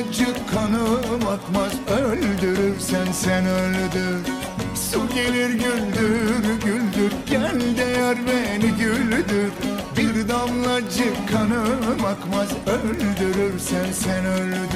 acı kanım akmaz Öldürürsen sen öldür. Su gelir güldür güldür Gel de yar beni güldür. Bir damlacık kanım akmaz Öldürürsen sen öldür.